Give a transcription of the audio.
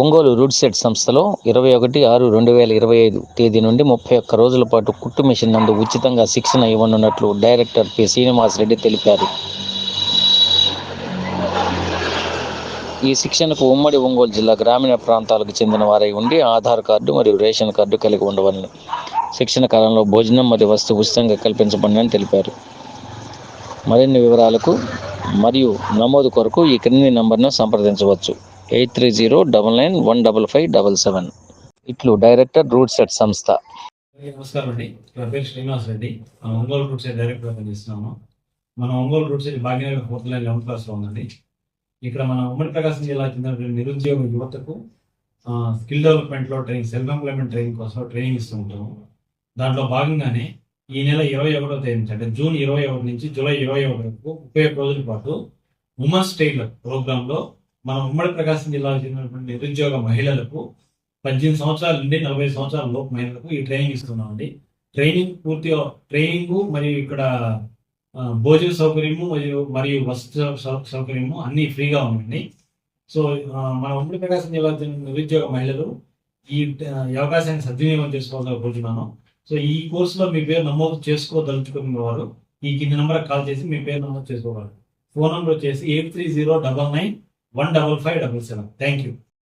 Ongole route set సంస్థలో ఇరవై ఒకటి ఆరు రెండు వేల ఇరవై ఐదు తేదీ నుండి ముప్పై ఒక్క రోజుల పాటు కుట్టు మిషన్ నందు ఉచితంగా శిక్షణ ఇవ్వనున్నట్లు డైరెక్టర్ పి. శ్రీనివాస్ రెడ్డి తెలిపారు. ఈ శిక్షణకు ఉమ్మడి ఒంగోలు జిల్లా గ్రామీణ ప్రాంతాలకు చెందిన వారై ఉండి ఆధార్ కార్డు మరియు రేషన్ కార్డు కలిగి ఉండవలను. శిక్షణ కాలంలో భోజనం మరియు వస్తు ఉచితంగా కల్పించబడినని తెలిపారు. మరిన్ని వివరాలకు మరియు నమోదు కొరకు ఈ క్రింది నంబర్ను సంప్రదించవచ్చు. Eight three zero double nine one double five double seven. ఇట్లు డైరెక్టర్ రూట్ సెట్ సంస్థ నమస్కారం అండి. నా పేరు శ్రీనివాస్ రెడ్డి. మనం ఒంగోలు రూట్ సెట్ డైరెక్టర్ పనిచేస్తున్నాము మనం Ongole RUDSET Bhagyanagar fourth line eleven క్లాస్లో ఉందండి. ఇక్కడ మన ఉమ్మడి ప్రకాశం జిల్లా చెందినటువంటి నిరుద్యోగ యువతకు స్కిల్ డెవలప్మెంట్లో ట్రైనింగ్ సెల్ఫ్ ఎంప్లాయ్మెంట్ ట్రైనింగ్ కోసం ట్రైనింగ్ ఇస్తూ ఉంటాము. దాంట్లో భాగంగానే ఈ నెల ఇరవై ఒకటో తేదీ నుంచి అంటే జూన్ ఇరవై ఒకటి నుంచి జూలై ఇరవై ఒకటి వరకు ముప్పై ఒక్క రోజుల పాటు ఉమెన్స్ టైలర్ ప్రోగ్రాంలో మన ఉమ్మడి ప్రకాశం జిల్లాకు చెందినటువంటి నిరుద్యోగ మహిళలకు పద్దెనిమిది సంవత్సరాల నుండి నలభై సంవత్సరాల లోపు మహిళలకు ఈ ట్రైనింగ్ ఇస్తున్నామండి. ట్రైనింగ్ పూర్తిగా ట్రైనింగ్ మరియు ఇక్కడ భోజన సౌకర్యము మరియు మరియు వస్తు సౌకర్యము అన్నీ ఫ్రీగా ఉన్నాయండి సో మన ఉమ్మడి ప్రకాశం జిల్లా నిరుద్యోగ మహిళలు ఈ అవకాశాన్ని సద్వినియోగం చేసుకోవాలని కోరుతున్నాను సో ఈ కోర్సులో మీ పేరు నమోదు చేసుకోదలుచుకున్న వారు ఈ కింది నెంబర్ కాల్ చేసి మీ పేరు నమోదు చేసుకోవాలి. ఫోన్ నెంబర్ వచ్చేసి eight three zero double nine one double five double seven thank you